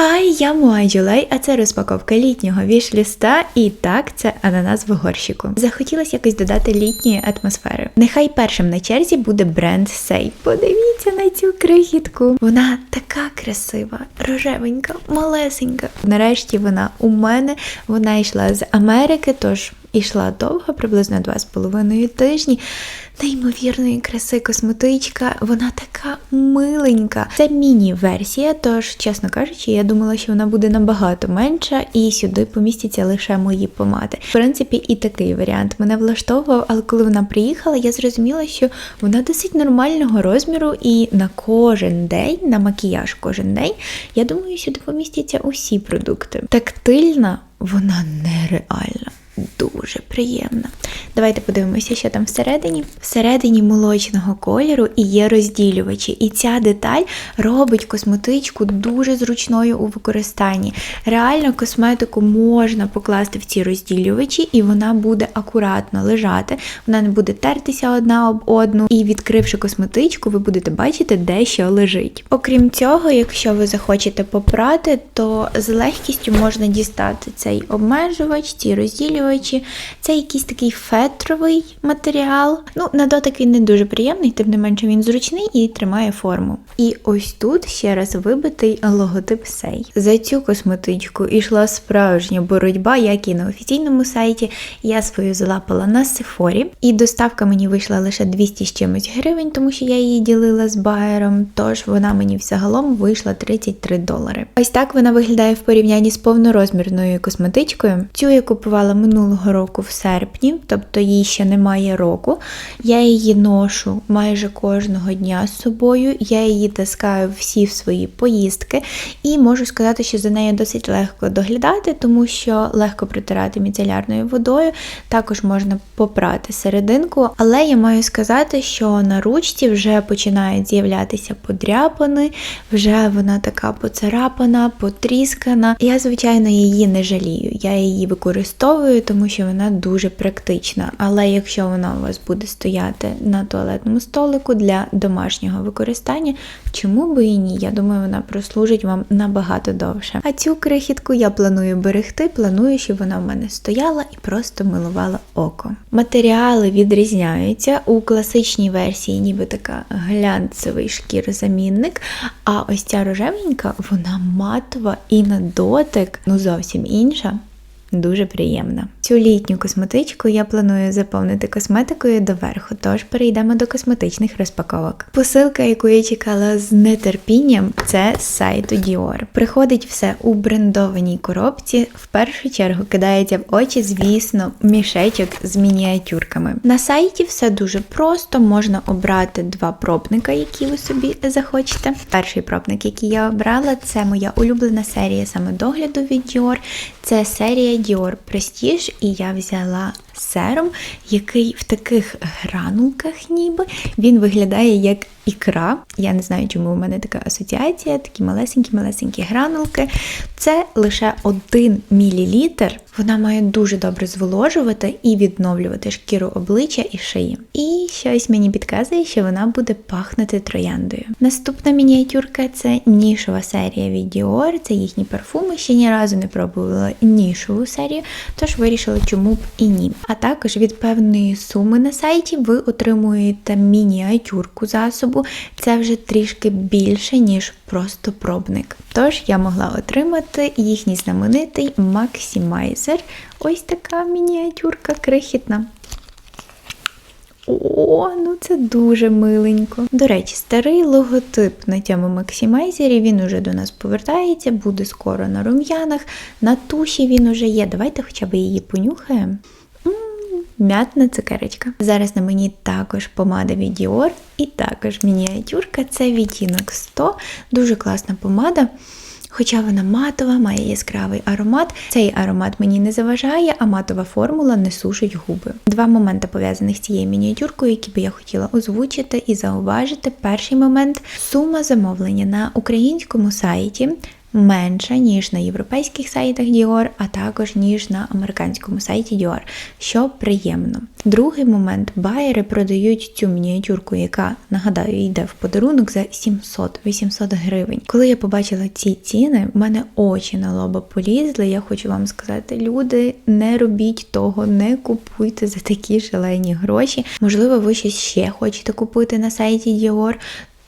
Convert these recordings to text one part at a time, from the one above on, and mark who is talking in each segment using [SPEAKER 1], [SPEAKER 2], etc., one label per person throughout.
[SPEAKER 1] Хай, я Муа а це розпаковка літнього вішліста, і так, це ананас в горщику. Захотілося якось додати літньої атмосфери. Нехай першим на черзі буде бренд Сей. Подивіться на цю крихітку. Вона така красива, рожевенька, малесенька. Нарешті вона у мене, вона йшла з Америки, тож ішла довго, приблизно 2,5 тижні. Неймовірної краси косметичка, вона така миленька. Це міні-версія, тож, чесно кажучи, я думала, що вона буде набагато менша, і сюди помістяться лише мої помади. В принципі, і такий варіант мене влаштовував, але коли вона приїхала, я зрозуміла, що вона досить нормального розміру, і на кожен день, на макіяж кожен день, я думаю, сюди помістяться усі продукти. Тактильна, вона нереальна. Дуже приємна. Давайте подивимося, що там всередині. Всередині молочного кольору і є розділювачі. І ця деталь робить косметичку дуже зручною у використанні. Реально, косметику можна покласти в ці розділювачі, і вона буде акуратно лежати, вона не буде тертися одна об одну. І відкривши косметичку, ви будете бачити, де що лежить. Окрім цього, якщо ви захочете попрати, то з легкістю можна дістати цей обмежувач, ці розділювачі. Це якийсь такий фетровий матеріал. Ну, на дотик він не дуже приємний, тим не менше він зручний і тримає форму. І ось тут ще раз вибитий логотип Сей. За цю косметичку йшла справжня боротьба, як і на офіційному сайті. Я свою залапала на Сефорі, і доставка мені вийшла лише 200 з чимось гривень, тому що я її ділила з байером. Тож вона мені взагалом вийшла 33 долари. Ось так вона виглядає в порівнянні з повнорозмірною косметичкою. Цю я купувала минулого року в серпні, тобто їй ще немає року. Я її ношу майже кожного дня з собою. Я її таскаю всі в свої поїздки, і можу сказати, що за нею досить легко доглядати, тому що легко протирати міцелярною водою. Також можна попрати серединку, але я маю сказати, що на ручці вже починають з'являтися подряпини, вже вона така поцарапана, потріскана. Я, звичайно, її не жалію. Я її використовую, тому що вона дуже практична. Але якщо вона у вас буде стояти на туалетному столику для домашнього використання, чому би і ні? Я думаю, вона прослужить вам набагато довше. А цю крихітку я планую берегти, планую, щоб вона в мене стояла і просто милувала око. Матеріали відрізняються у класичній версії, ніби така глянцевий шкірозамінник. А ось ця рожевенька, вона матова і на дотик, ну зовсім інша. Дуже приємна. Цю літню косметичку я планую заповнити косметикою доверху, тож перейдемо до косметичних розпаковок. Посилка, яку я чекала з нетерпінням, це з сайту Dior. Приходить все у брендованій коробці. В першу чергу кидається в очі, звісно, мішечок з мініатюрками. На сайті все дуже просто, можна обрати два пробника, які ви собі захочете. Перший пробник, який я обрала, це моя улюблена серія саме догляду від Dior. Це серія Dior Prestige, і я взяла серум, який в таких гранулках, ніби він виглядає як ікра. Я не знаю, чому у мене така асоціація, такі малесенькі-малесенькі гранулки. Це лише 1 мл. Вона має дуже добре зволожувати і відновлювати шкіру обличчя і шиї. І щось мені підказує, що вона буде пахнути трояндою. Наступна мініатюрка це нішова серія від Dior, це їхні парфуми. Ще ні разу не пробувала нішову серію, тож вирішила, чому б і ні. А також від певної суми на сайті ви отримуєте мініатюрку засобу. Це вже трішки більше, ніж просто пробник. Тож я могла отримати їхній знаменитий Maximizer. Ось така мініатюрка крихітна. О, ну це дуже миленько. До речі, старий логотип на цьому максимайзері, він уже до нас повертається, буде скоро на рум'янах, на туші він уже є. Давайте хоча б її понюхаємо. М'ятна цукерочка. Зараз на мені також помада від Dior і також мініатюрка. Це відтінок 100, дуже класна помада. Хоча вона матова, має яскравий аромат. Цей аромат мені не заважає, а матова формула не сушить губи. Два моменти пов'язаних з цією мініатюркою, які би я хотіла озвучити і зауважити. Перший момент сума замовлення на українському сайті менша, ніж на європейських сайтах Dior, а також ніж на американському сайті Dior, що приємно. Другий момент байери продають цю мініатюрку, яка нагадаю йде в подарунок за 700-800 гривень. Коли я побачила ці ціни, в мене очі на лоба полізли. Я хочу вам сказати, люди, не робіть того, не купуйте за такі шалені гроші. Можливо, ви щось ще хочете купити на сайті Dior,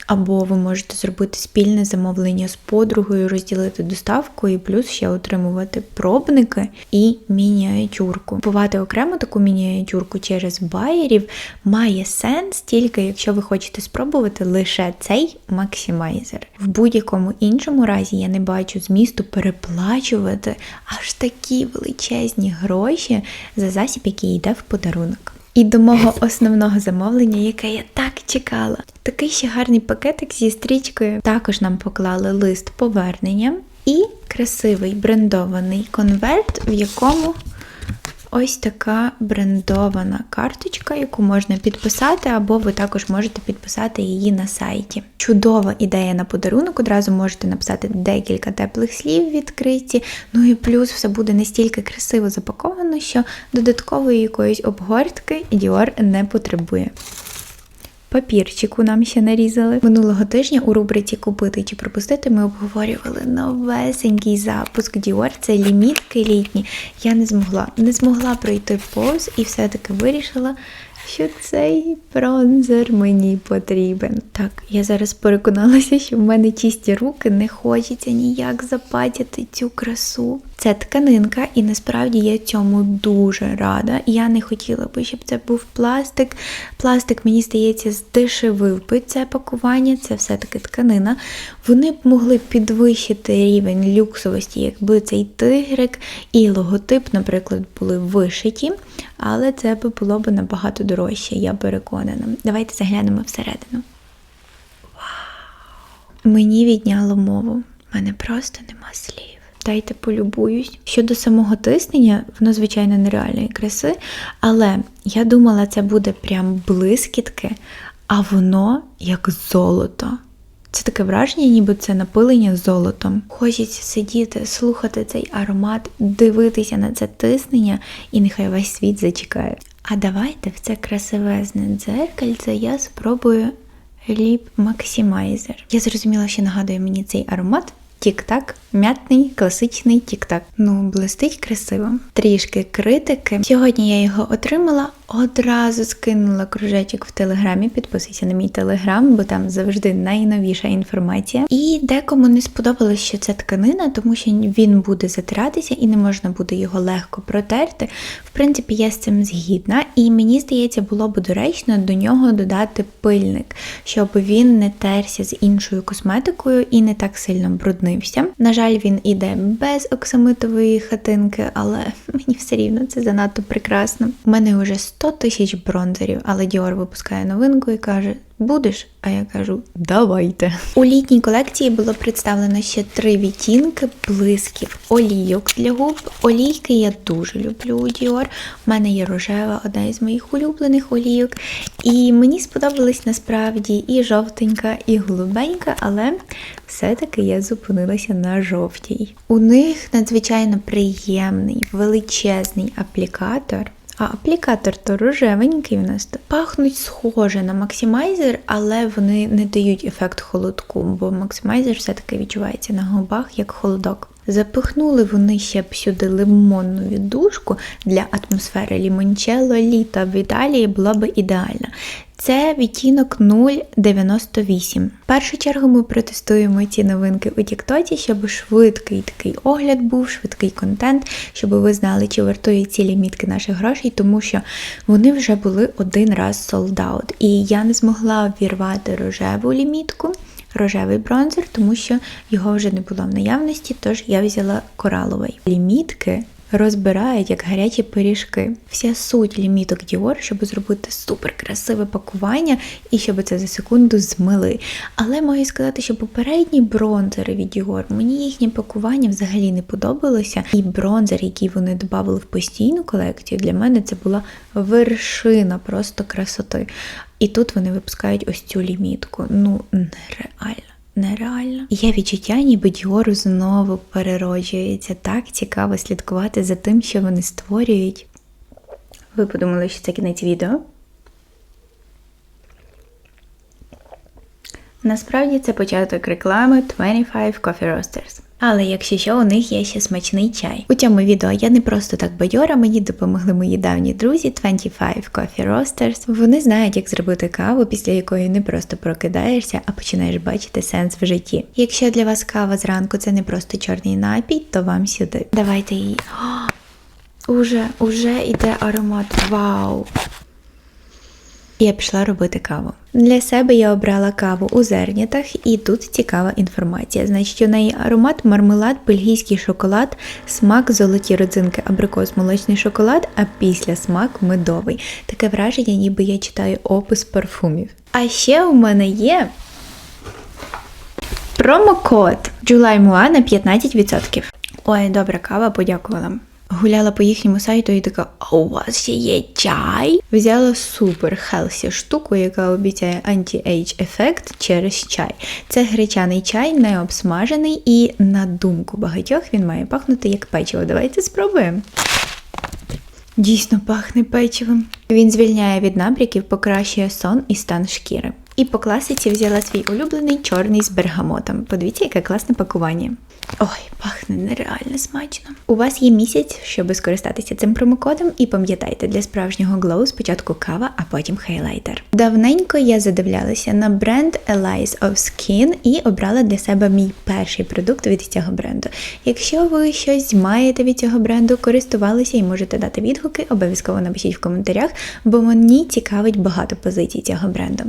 [SPEAKER 1] або ви можете зробити спільне замовлення з подругою, розділити доставку і плюс ще отримувати пробники і мініатюрку. Купувати окремо таку мініатюрку через байерів має сенс тільки якщо ви хочете спробувати лише цей максимайзер. В будь-якому іншому разі я не бачу змісту переплачувати аж такі величезні гроші за засіб, який йде в подарунок. І до мого основного замовлення, яке я так чекала. Такий ще гарний пакетик зі стрічкою. Також нам поклали лист повернення і красивий брендований конверт, в якому ось така брендована карточка, яку можна підписати, або ви також можете підписати її на сайті. Чудова ідея на подарунок. Одразу можете написати декілька теплих слів відкриті. Ну і плюс все буде настільки красиво запаковано, що додаткової якоїсь обгортки Dior не потребує. Папірчику нам ще нарізали. Минулого тижня у рубриці Купити чи пропустити ми обговорювали новесенький запуск Dior. Це лімітки літні. Я не змогла, не змогла пройти повз і все-таки вирішила, що цей бронзер мені потрібен. Так, я зараз переконалася, що в мене чисті руки не хочеться ніяк запатяти цю красу. Це тканинка, і насправді я цьому дуже рада. Я не хотіла би, щоб це був пластик. Пластик, мені здається, здешевив би це пакування, це все-таки тканина. Вони б могли підвищити рівень люксовості, якби цей тигрик і логотип, наприклад, були вишиті, але це б було б набагато дорожче, я переконана. Давайте заглянемо всередину. Вау! Мені відняло мову. У мене просто нема слів. Дайте полюбуюсь. Щодо самого тиснення, воно, звичайно, нереальної краси, але я думала, це буде прям блискітки, а воно як золото. Це таке враження, ніби це напилення золотом. Хочеться сидіти, слухати цей аромат, дивитися на це тиснення, і нехай весь світ зачекає. А давайте в це красивезне дзеркальце я спробую ліп максимайзер. Я зрозуміла, що нагадує мені цей аромат. Тік-так, м'ятний, класичний тік-так. Ну, блистить красиво. Трішки критики. Сьогодні я його отримала, одразу скинула кружечок в телеграмі. Підписуйся на мій телеграм, бо там завжди найновіша інформація. І декому не сподобалось, що це тканина, тому що він буде затиратися і не можна буде його легко протерти. В принципі, я з цим згідна, і мені здається, було б доречно до нього додати пильник, щоб він не терся з іншою косметикою і не так сильно бруднився. На жаль, він іде без оксамитової хатинки, але мені все рівно це занадто прекрасно. У мене вже 100 тисяч бронзерів, але Dior випускає новинку і каже: Будеш? А я кажу, давайте. У літній колекції було представлено ще три відтінки блисків, олійок для губ. Олійки я дуже люблю у Dior. У мене є рожева, одна із моїх улюблених олійок. І мені сподобались насправді і жовтенька, і голубенька, але все-таки я зупинилася на жовтій. У них надзвичайно приємний, величезний аплікатор. А аплікатор то рожевенький у нас. Пахнуть схоже на максимайзер, але вони не дають ефект холодку, бо максимайзер все-таки відчувається на губах як холодок. Запихнули вони ще б сюди лимонну віддушку для атмосфери лімончело літа в Італії була б ідеальна. Це відтінок 0,98. В першу чергу ми протестуємо ці новинки у Тіктоці, щоб швидкий такий огляд був, швидкий контент, щоб ви знали, чи вартують ці лімітки наших грошей, тому що вони вже були один раз sold out. І я не змогла вірвати рожеву лімітку. Рожевий бронзер, тому що його вже не було в наявності, тож я взяла кораловий. Лімітки розбирають як гарячі пиріжки. Вся суть ліміток Dior, щоб зробити супер красиве пакування і щоб це за секунду змили. Але маю сказати, що попередні бронзери від Dior, мені їхнє пакування взагалі не подобалося. І бронзер, який вони додали в постійну колекцію, для мене це була вершина просто красоти. І тут вони випускають ось цю лімітку. Ну, нереально. Нереально. Є відчуття, ніби Діор знову перероджується. Так цікаво слідкувати за тим, що вони створюють. Ви подумали, що це кінець відео? Насправді це початок реклами 25 Coffee Roasters. Але якщо що, у них є ще смачний чай. У цьому відео я не просто так бадьора, мені допомогли мої давні друзі 25 Coffee Roasters. Вони знають, як зробити каву, після якої не просто прокидаєшся, а починаєш бачити сенс в житті. Якщо для вас кава зранку це не просто чорний напій, то вам сюди. Давайте її. Уже, уже йде аромат. Вау! Я пішла робити каву. Для себе я обрала каву у зернятах, і тут цікава інформація. Значить, у неї аромат, мармелад, бельгійський шоколад, смак, золоті родзинки, абрикос, молочний шоколад, а після смак медовий. Таке враження, ніби я читаю опис парфумів. А ще у мене є промокод JULAIMUA на 15%. Ой, добра кава, подякувала. Гуляла по їхньому сайту і така, а у вас ще є чай? Взяла супер хелсі штуку, яка обіцяє анті-ейдж ефект через чай. Це гречаний чай, не обсмажений, і на думку багатьох він має пахнути як печиво. Давайте спробуємо. Дійсно пахне печивом. Він звільняє від набряків, покращує сон і стан шкіри. І по класиці взяла свій улюблений чорний з бергамотом. Подивіться, яке класне пакування. Ой, пахне нереально смачно. У вас є місяць, щоб скористатися цим промокодом, і пам'ятайте, для справжнього глоу спочатку кава, а потім хайлайтер. Давненько я задивлялася на бренд Elize of Skin і обрала для себе мій перший продукт від цього бренду. Якщо ви щось маєте від цього бренду, користувалися і можете дати відгуки, обов'язково напишіть в коментарях, бо мені цікавить багато позицій цього бренду.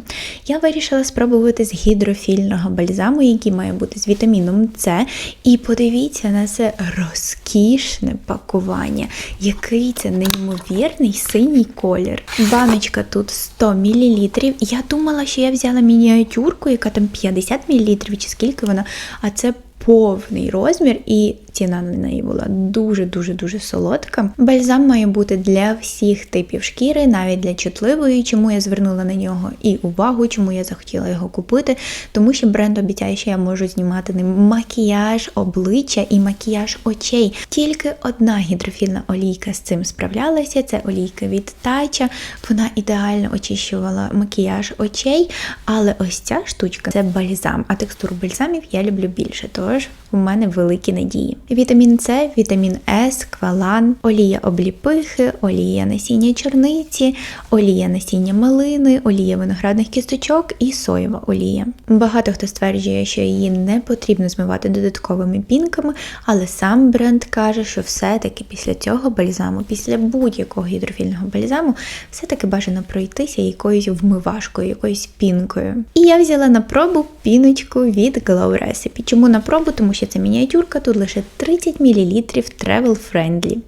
[SPEAKER 1] Я вирішила спробувати з гідрофільного бальзаму, який має бути з вітаміном С. І подивіться на це розкішне пакування, який це неймовірний синій колір. Баночка тут 100 мл. Я думала, що я взяла мініатюрку, яка там 50 мл, чи скільки вона, а це повний розмір, і ціна на неї була дуже-дуже дуже солодка. Бальзам має бути для всіх типів шкіри, навіть для чутливої, чому я звернула на нього і увагу, чому я захотіла його купити, тому що бренд обіцяє, що я можу знімати ним макіяж обличчя і макіяж очей. Тільки одна гідрофільна олійка з цим справлялася. Це олійка від Тача. Вона ідеально очищувала макіяж очей, але ось ця штучка це бальзам. А текстуру бальзамів я люблю більше. Тож у мене великі надії. Вітамін С, вітамін С, квалан, олія обліпихи, олія насіння чорниці, олія насіння малини, олія виноградних кісточок і соєва олія. Багато хто стверджує, що її не потрібно змивати додатковими пінками, але сам бренд каже, що все-таки після цього бальзаму, після будь-якого гідрофільного бальзаму, все-таки бажано пройтися якоюсь вмивашкою, якоюсь пінкою. І я взяла на пробу піночку від Glow Recipe. Чому на пробу? Тому що це мініатюрка, тут лише 30 мл travel friendly.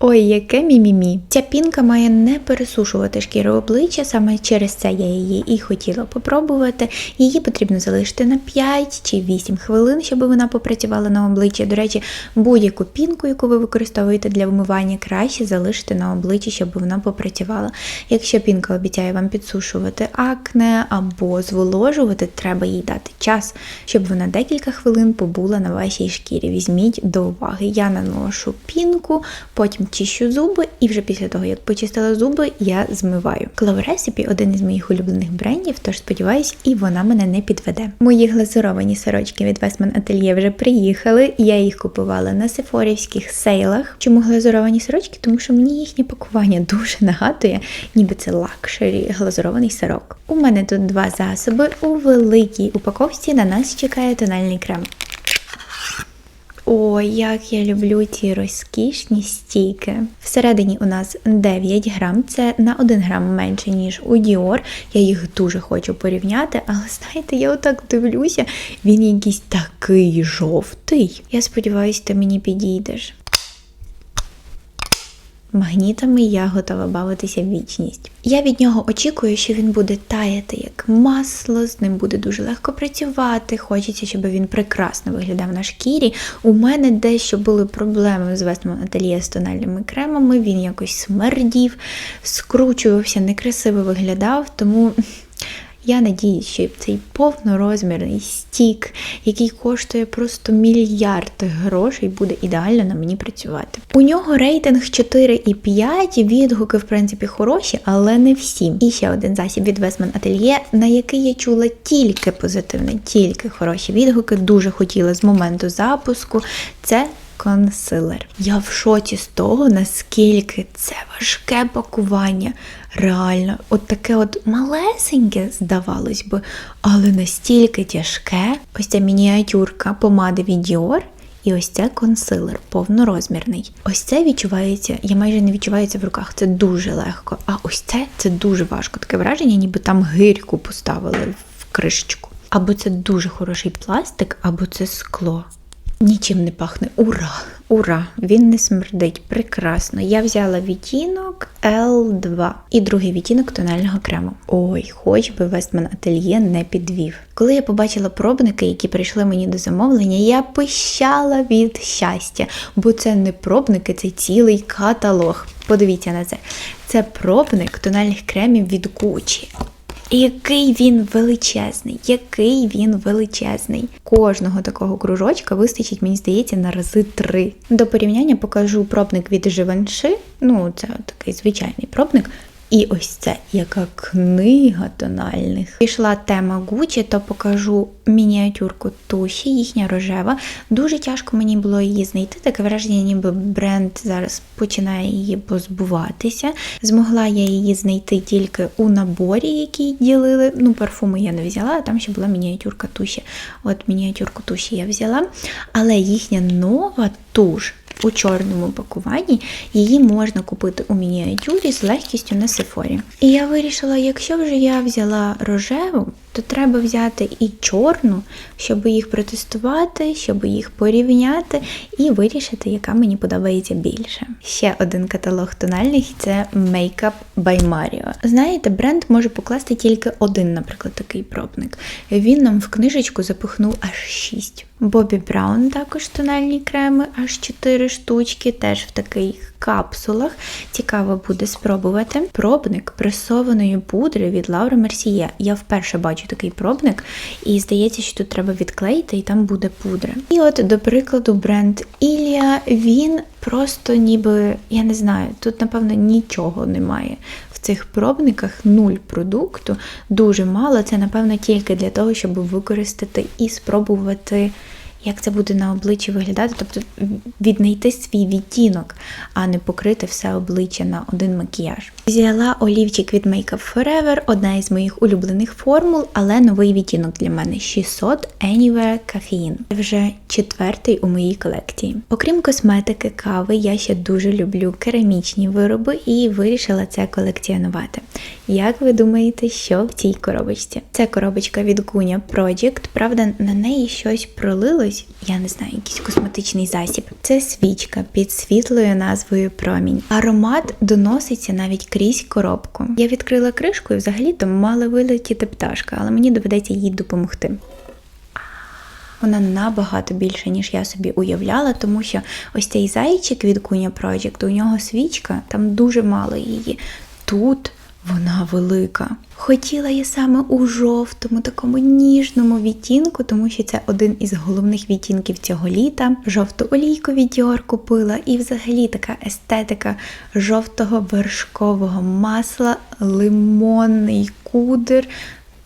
[SPEAKER 1] Ой, яке мімімі. Ця пінка має не пересушувати шкіру обличчя, саме через це я її і хотіла попробувати. Її потрібно залишити на 5 чи 8 хвилин, щоб вона попрацювала на обличчі. До речі, будь-яку пінку, яку ви використовуєте для вмивання, краще залишити на обличчі, щоб вона попрацювала. Якщо пінка обіцяє вам підсушувати акне або зволожувати, треба їй дати час, щоб вона декілька хвилин побула на вашій шкірі. Візьміть до уваги. Я наношу пінку, потім чищу зуби, і вже після того, як почистила зуби, я змиваю. Clover Recipe – один із моїх улюблених брендів, тож сподіваюсь, і вона мене не підведе. Мої глазуровані сорочки від Westman Atelier вже приїхали. Я їх купувала на сефорівських сейлах. Чому глазуровані сорочки? Тому що мені їхнє пакування дуже нагадує, ніби це лакшері глазурований сирок. У мене тут два засоби. У великій упаковці на нас чекає тональний крем. Ой, як я люблю ці розкішні стійки. Всередині у нас 9 грам, це на 1 грам менше, ніж у Dior. Я їх дуже хочу порівняти, але знаєте, я отак дивлюся, він якийсь такий жовтий. Я сподіваюся, ти мені підійдеш. Магнітами я готова бавитися в вічність. Я від нього очікую, що він буде таяти як масло, з ним буде дуже легко працювати. Хочеться, щоб він прекрасно виглядав на шкірі. У мене дещо були проблеми з Westman ательє з тональними кремами, він якось смердів, скручувався, некрасиво виглядав, тому Я надіюсь, що цей повнорозмірний стік, який коштує просто мільярди грошей, буде ідеально на мені працювати. У нього рейтинг 4,5, відгуки, в принципі, хороші, але не всі. І ще один засіб від Westman Atelier, на який я чула тільки позитивне, тільки хороші відгуки. Дуже хотіла з моменту запуску. Це консилер. Я в шоці з того, наскільки це важке пакування. Реально, от таке от малесеньке, здавалось би, але настільки тяжке. Ось ця мініатюрка помади від Dior. І ось це консилер повнорозмірний. Ось це відчувається, я майже не відчуваю це в руках. Це дуже легко. А ось це це дуже важко. Таке враження, ніби там гирьку поставили в кришечку. Або це дуже хороший пластик, або це скло. Нічим не пахне. Ура! Ура! Він не смердить. Прекрасно. Я взяла відтінок L2 і другий відтінок тонального крему. Ой, хоч би Westman Atelier не підвів. Коли я побачила пробники, які прийшли мені до замовлення, я пищала від щастя, бо це не пробники, це цілий каталог. Подивіться на це. Це пробник тональних кремів від Gucci. Який він величезний, який він величезний. Кожного такого кружочка вистачить, мені здається, на рази три. До порівняння покажу пробник від Givenchy, ну це такий звичайний пробник. І ось це яка книга тональних. Пішла тема Гучі, то покажу мініатюрку туші, їхня рожева. Дуже тяжко мені було її знайти. Таке враження, ніби бренд зараз починає її позбуватися. Змогла я її знайти тільки у наборі, який ділили. Ну, парфуми я не взяла, а там ще була мініатюрка туші. От мініатюрку туші я взяла. Але їхня нова туш у чорному пакуванні, її можна купити у мініатюрі з легкістю на сефорі. І я вирішила, якщо вже я взяла рожеву, то треба взяти і чорну, щоб їх протестувати, щоб їх порівняти і вирішити, яка мені подобається більше. Ще один каталог тональних це Makeup by Mario. Знаєте, бренд може покласти тільки один, наприклад, такий пробник. Він нам в книжечку запихнув аж 6. Бобі Браун також тональні креми, аж 4 штучки, теж в таких капсулах. Цікаво буде спробувати. Пробник пресованої пудри від Лаури Мерсіє. Я вперше бачу такий пробник, і здається, що тут треба відклеїти, і там буде пудра. І от, до прикладу, бренд Ілія, він просто ніби, я не знаю, тут, напевно, нічого немає. Цих пробниках нуль продукту, дуже мало. Це, напевно, тільки для того, щоб використати і спробувати як це буде на обличчі виглядати, тобто віднайти свій відтінок, а не покрити все обличчя на один макіяж. Взяла олівчик від Makeup Forever, одна із моїх улюблених формул, але новий відтінок для мене 600 Anywhere Caffeine. Це вже четвертий у моїй колекції. Окрім косметики, кави, я ще дуже люблю керамічні вироби і вирішила це колекціонувати. Як ви думаєте, що в цій коробочці? Це коробочка від Gunya Project, правда, на неї щось пролилось, я не знаю, якийсь косметичний засіб. Це свічка під світлою назвою Промінь. Аромат доноситься навіть крізь коробку. Я відкрила кришку і взагалі-то мала вилетіти пташка, але мені доведеться їй допомогти. Вона набагато більше, ніж я собі уявляла, тому що ось цей зайчик від Gunya Project, у нього свічка, там дуже мало її. Тут вона велика. Хотіла я саме у жовтому, такому ніжному відтінку, тому що це один із головних відтінків цього літа. Жовту олійку від Dior купила, і взагалі така естетика жовтого вершкового масла, лимонний кудр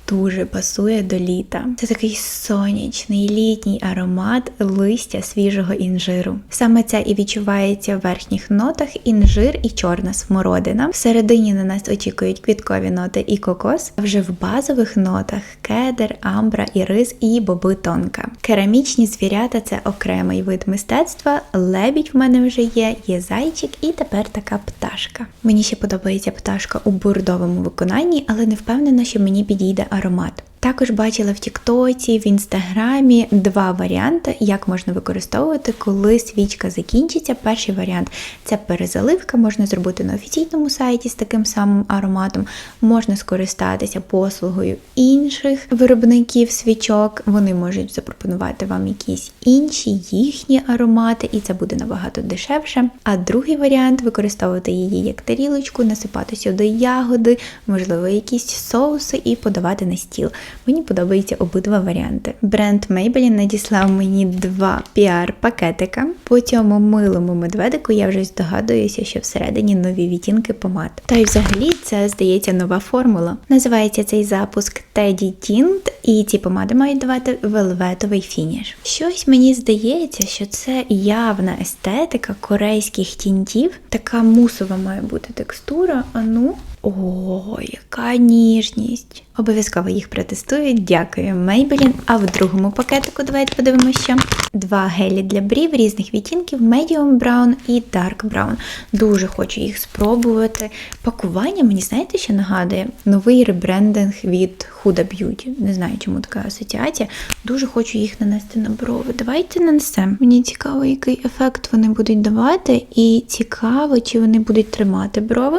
[SPEAKER 1] дуже пасує до літа. Це такий сонячний літній аромат листя свіжого інжиру. Саме це і відчувається в верхніх нотах інжир і чорна смородина. Всередині на нас очікують квіткові ноти і кокос, а вже в базових нотах кедр, амбра, ірис і боби тонка. Керамічні звірята це окремий вид мистецтва. Лебідь в мене вже є, є зайчик і тепер така пташка. Мені ще подобається пташка у бурдовому виконанні, але не впевнена, що мені підійде аромат. Також бачила в Тіктоці, в інстаграмі два варіанти, як можна використовувати, коли свічка закінчиться. Перший варіант це перезаливка, можна зробити на офіційному сайті з таким самим ароматом. Можна скористатися послугою інших виробників свічок. Вони можуть запропонувати вам якісь інші їхні аромати, і це буде набагато дешевше. А другий варіант використовувати її як тарілочку, насипати сюди ягоди, можливо, якісь соуси і подавати на стіл. Мені подобаються обидва варіанти. Бренд Maybelline надіслав мені два піар-пакетика. По цьому милому медведику я вже здогадуюся, що всередині нові відтінки помад. Та й взагалі це здається нова формула. Називається цей запуск Teddy Tint, і ці помади мають давати велветовий фініш. Щось мені здається, що це явна естетика корейських тінтів. Така мусова має бути текстура. А ну. О, яка ніжність! Обов'язково їх протестую. Дякую, Maybelline. А в другому пакетику давайте подивимося, ще два гелі для брів різних відтінків Medium Brown і Dark Brown. Дуже хочу їх спробувати. Пакування мені знаєте, що нагадує новий ребрендинг від Huda Beauty. Не знаю, чому така асоціація. Дуже хочу їх нанести на брови. Давайте нанесемо. Мені цікаво, який ефект вони будуть давати, і цікаво, чи вони будуть тримати брови.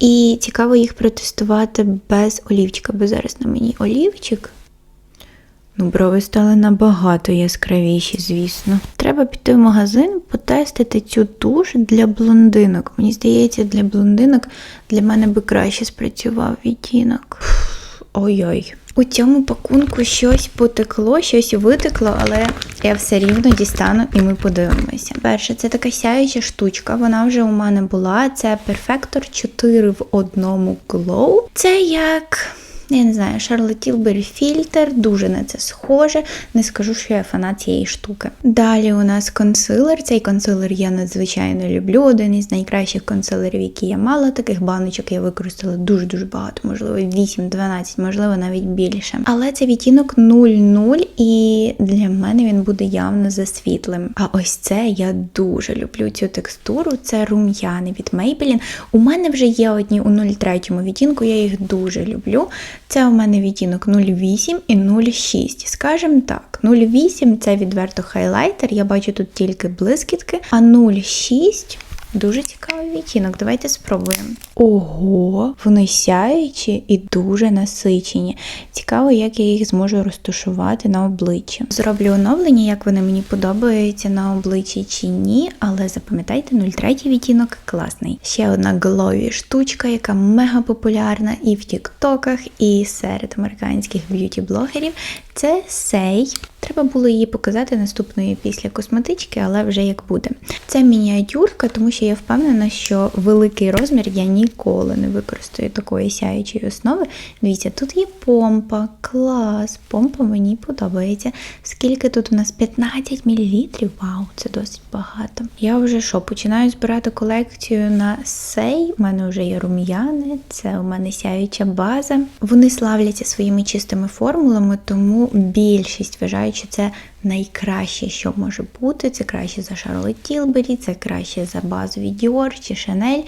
[SPEAKER 1] І цікаво їх протестувати без олівчика, бо зараз на мені олівчик. Ну, брови стали набагато яскравіші, звісно. Треба піти в магазин, потестити цю туш для блондинок. Мені здається, для блондинок для мене би краще спрацював відтінок. Ой-ой. У цьому пакунку щось потекло, щось витекло, але я все рівно дістану і ми подивимося. Перше, це така сяюча штучка, вона вже у мене була. Це Perfector 4 в одному Glow. Це як. Я не знаю, Charlotte Tilbury фільтр, дуже на це схоже. Не скажу, що я фанат цієї штуки. Далі у нас консилер. Цей консилер я надзвичайно люблю. Один із найкращих консилерів, які я мала. Таких баночок я використала дуже-дуже багато, можливо, 8-12, можливо, навіть більше. Але це відтінок 00, і для мене він буде явно засвітлим. А ось це я дуже люблю цю текстуру. Це рум'яни від Maybelline. У мене вже є одні у 03 відтінку, я їх дуже люблю. Це у мене відтінок 08 і 06. Скажем так, 08 це відверто хайлайтер, я бачу тут тільки блискітки, а 06 Дуже цікавий відтінок. Давайте спробуємо. Ого, вони сяючі і дуже насичені. Цікаво, як я їх зможу розташувати на обличчі. Зроблю оновлення, як вони мені подобаються на обличчі чи ні, але запам'ятайте, 03 відтінок класний. Ще одна глові штучка, яка мега популярна і в тіктоках, і серед американських б'юті-блогерів. Це сей. Треба було її показати наступної після косметички, але вже як буде. Це мініатюрка, тому що я впевнена, що великий розмір я ніколи не використаю такої сяючої основи. Дивіться, тут є помпа, клас, помпа мені подобається. Скільки тут у нас 15 мл? Вау, це досить багато. Я вже що, починаю збирати колекцію на сей. У мене вже є рум'яни, це у мене сяюча база. Вони славляться своїми чистими формулами, тому більшість вважають, що це найкраще, що може бути. Це краще за Charlotte Tilbury, це краще за базові Dior чи Chanel.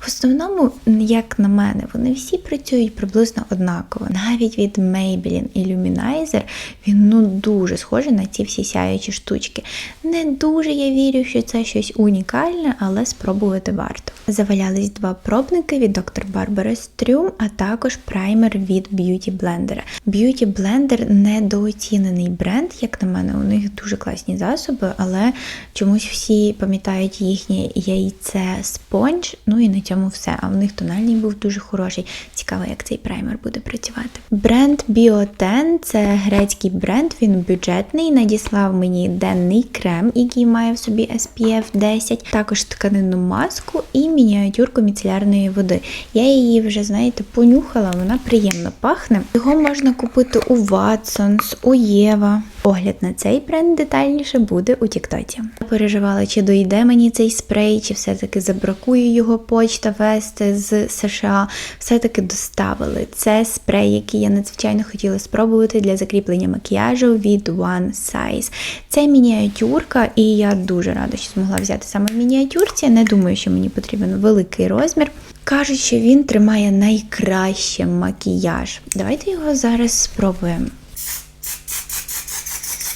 [SPEAKER 1] В основному, як на мене, вони всі працюють приблизно однаково. Навіть від Maybelline Illuminizer він ну дуже схожий на ці всі сяючі штучки. Не дуже я вірю, що це щось унікальне, але спробувати варто. Завалялись два пробники від Dr. Barbara Sturm, а також праймер від Beauty Blender. Beauty Blender недооцінений бренд, як на мене, у них дуже класні засоби, але чомусь всі пам'ятають їхнє яйце спонж. Ну і на цьому все. А в них тональний був дуже хороший. Цікаво, як цей праймер буде працювати. Бренд Bioten це грецький бренд, він бюджетний. Надіслав мені денний крем, який має в собі SPF 10, також тканинну маску і мініатюрку міцелярної води. Я її вже, знаєте, понюхала, вона приємно пахне. Його можна купити у Watsons, у Єва. Огляд на цей бренд детальніше буде у Тіктоці. Я переживала, чи дойде мені цей спрей, чи все-таки забракує його почта вести з США. Все-таки доставили. Це спрей, який я надзвичайно хотіла спробувати для закріплення макіяжу від One Size. Це мініатюрка, і я дуже рада, що змогла взяти саме в мініатюрці. Не думаю, що мені потрібен великий розмір. Кажуть, що він тримає найкраще макіяж. Давайте його зараз спробуємо.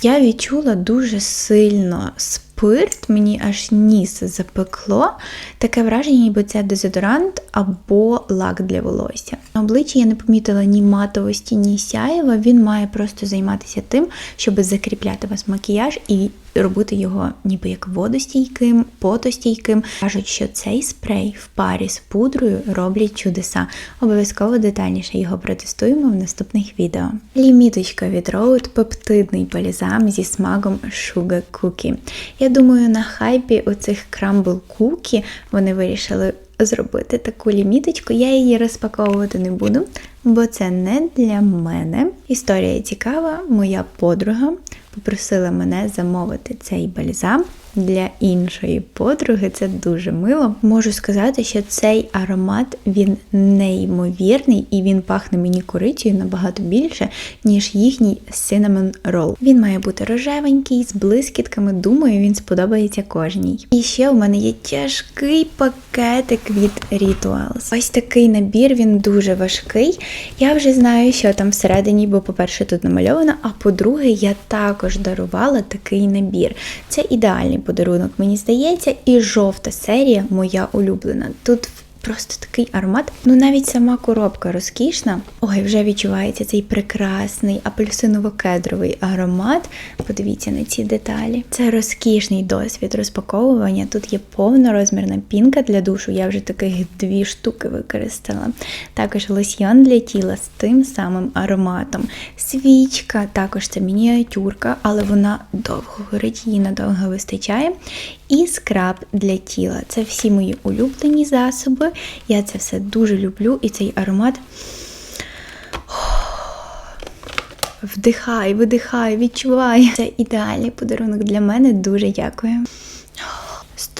[SPEAKER 1] Я відчула дуже сильно спирт, мені аж ніс запекло. Таке враження, ніби це дезодорант або лак для волосся. На обличчі я не помітила ні матовості, ні сяєва. Він має просто займатися тим, щоб закріпляти вас макіяж і робити його ніби як водостійким, потостійким. Кажуть, що цей спрей в парі з пудрою роблять чудеса. Обов'язково детальніше його протестуємо в наступних відео. Ліміточка від Rode пептидний бальзам зі смаком Sugar Cookie. Я думаю, на хайпі оцих Crumble Cookie вони вирішили зробити таку ліміточку. Я її розпаковувати не буду, бо це не для мене. Історія цікава. Моя подруга попросила мене замовити цей бальзам для іншої подруги. Це дуже мило. Можу сказати, що цей аромат він неймовірний і він пахне мені корицею набагато більше, ніж їхній cinnamon roll. Він має бути рожевенький, з блискітками. Думаю, він сподобається кожній. І ще у мене є тяжкий пакетик від Rituals. Ось такий набір, він дуже важкий. Я вже знаю, що там всередині, бо, по-перше, тут намальовано, а по-друге, я також дарувала такий набір. Це ідеальний подарунок, мені здається, і жовта серія моя улюблена. Тут Просто такий аромат. Ну навіть сама коробка розкішна. Ой, вже відчувається цей прекрасний апельсиново-кедровий аромат. Подивіться на ці деталі. Це розкішний досвід розпаковування. Тут є повнорозмірна пінка для душу. Я вже таких дві штуки використала. Також лосьйон для тіла з тим самим ароматом. Свічка, також це мініатюрка, але вона довго горить, її надовго вистачає. І скраб для тіла. Це всі мої улюблені засоби. Я це все дуже люблю, і цей аромат. Вдихай, видихай, відчувай. Це ідеальний подарунок для мене. Дуже дякую.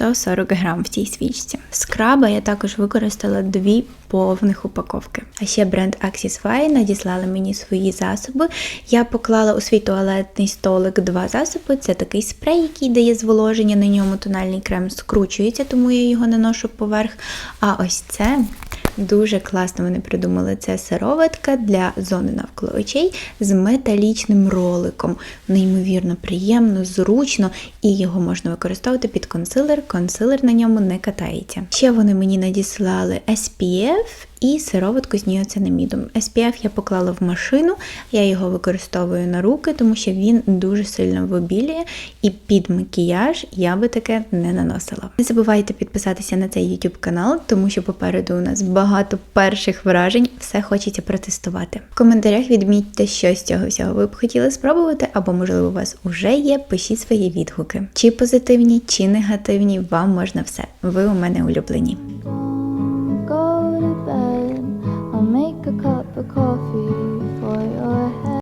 [SPEAKER 1] 140 грам в цій свічці. Скраба я також використала дві повних упаковки. А ще бренд Axis надіслали мені свої засоби. Я поклала у свій туалетний столик два засоби. Це такий спрей, який дає зволоження. На ньому тональний крем скручується, тому я його наношу поверх. А ось це дуже класно вони придумали. Це сироватка для зони навколо очей з металічним роликом. Неймовірно приємно, зручно, і його можна використовувати під консилер. Консилер на ньому не катається. Ще вони мені надіслали SPF і сироватку з ніоцинамідом. SPF я поклала в машину, я його використовую на руки, тому що він дуже сильно вибілює, і під макіяж я би таке не наносила. Не забувайте підписатися на цей YouTube канал, тому що попереду у нас багато перших вражень, все хочеться протестувати. В коментарях відмітьте, що з цього всього ви б хотіли спробувати, або, можливо, у вас вже є. Пишіть свої відгуки. Чи позитивні, чи негативні, вам можна все. Ви у мене улюблені. a cup of coffee.